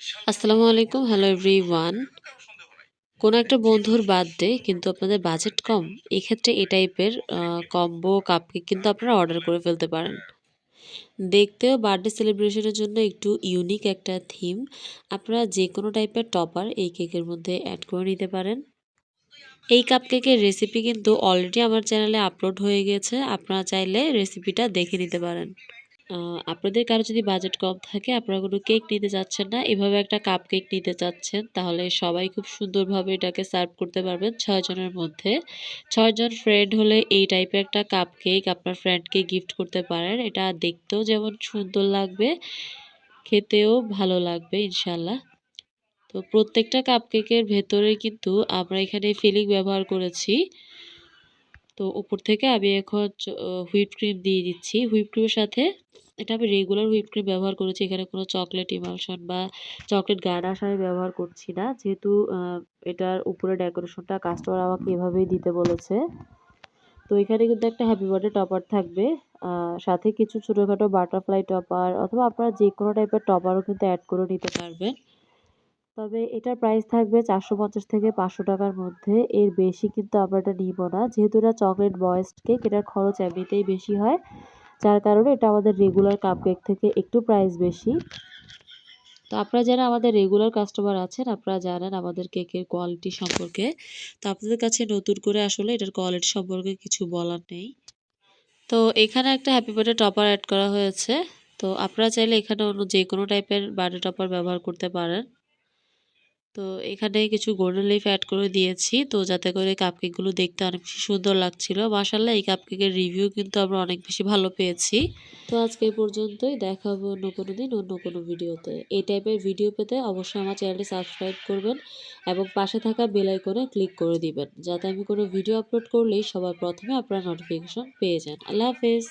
আসসালামু আলাইকুম hello every one কোনো একটা বন্ধুর বার্থডে কিন্তু আপনাদের বাজেট কম, এক্ষেত্রে এই টাইপের কম্বো কাপকেক কিন্তু আপনারা অর্ডার করে ফেলতে পারেন। দেখতেও বার্থডে সেলিব্রেশনের জন্য একটু ইউনিক একটা থিম আপনারা যে কোনো টাইপের টপার এই কেকের মধ্যে অ্যাড করে নিতে পারেন। এই কাপকেকের রেসিপি কিন্তু অলরেডি আমার চ্যানেলে আপলোড হয়ে গেছে, আপনারা চাইলে রেসিপিটা দেখে নিতে পারেন। আপনাদের কারও যদি বাজেট কম থাকে, আপনারা কোনো কেক নিতে চাচ্ছেন না, এভাবে একটা কাপ কেক নিতে চাচ্ছেন, তাহলে সবাই খুব সুন্দরভাবে এটাকে সার্ভ করতে পারবেন ছয়জনের মধ্যে। ছয়জন ফ্রেন্ড হলে এই টাইপের একটা কাপ কেক আপনার ফ্রেন্ডকে গিফট করতে পারেন। এটা দেখতেও যেমন সুন্দর লাগবে, খেতেও ভালো লাগবে ইনশাল্লাহ তো প্রত্যেকটা কাপ কেকের ভেতরে কিন্তু আমরা এখানে ফিলিং ব্যবহার করেছি। তো উপর থেকে আমি এখন হুইপ ক্রিম দিয়ে দিচ্ছি। হুইপ ক্রিমের সাথে এটা আমি রেগুলার হুইপ ক্রিম ব্যবহার করেছি। এখানে কোনো চকলেট ইমালশন বা চকলেট গার্নাশ আমি ব্যবহার করছি না। যেহেতু এটার উপরে ডেকোরেশনটা কাস্টমার আমাকে এভাবেই দিতে বলেছে। তো এখানে কিন্তু একটা হ্যাপি বার্থডে টপার থাকবে। সাথে কিছু ছোটোখাটো বাটারফ্লাই টপার অথবা আপনারা যে কোনো টাইপের টপারও কিন্তু অ্যাড করে নিতে পারবেন। তবে এটার প্রাইস থাকবে চারশো পঞ্চাশ থেকে পাঁচশো টাকার মধ্যে। এর বেশি কিন্তু আমরা এটা নিব না। যেহেতু এটা চকলেট বয়েস্ট কেক এটার খরচ এমনিতেই বেশি হয়। যার কারণে এটা আমাদের রেগুলার কাপ কেক থেকে একটু প্রাইস বেশি। তো আপনারা যারা আমাদের রেগুলার কাস্টমার আছেন, আপনারা জানেন আমাদের কেকের কোয়ালিটি সম্পর্কে। তো আপনাদের কাছে নতুন করে আসলে এটার কোয়ালিটি সম্পর্কে কিছু বলার নেই। তো এখানে একটা হ্যাপি বার্থডে টপার অ্যাড করা হয়েছে। তো আপনারা চাইলে এখানে অন্য যে কোনো টাইপের বার্থডে টপার ব্যবহার করতে পারেন। তো এখানে কিছু গোল্ডেন লিফ অ্যাড করে দিয়েছি। তো যাতে করে কাপকেকগুলো দেখতে অনেক বেশি সুন্দর লাগছিল। মাসাল্লাহ এই কাপকেকের রিভিউ কিন্তু আমরা অনেক বেশি ভালো পেয়েছি। তো আজকে এই পর্যন্তই দেখাবো অন্য কোনো দিন, অন্য কোনো ভিডিওতে। এই টাইপের ভিডিও পেতে অবশ্যই আমার চ্যানেলটি সাবস্ক্রাইব করবেন এবং পাশে থাকা বেল আইকনে ক্লিক করে দিবেন। যাতে আমি কোনো ভিডিও আপলোড করলেই সবার প্রথমে আপনারা নোটিফিকেশন পেয়ে যান। আল্লাহ হাফেজ!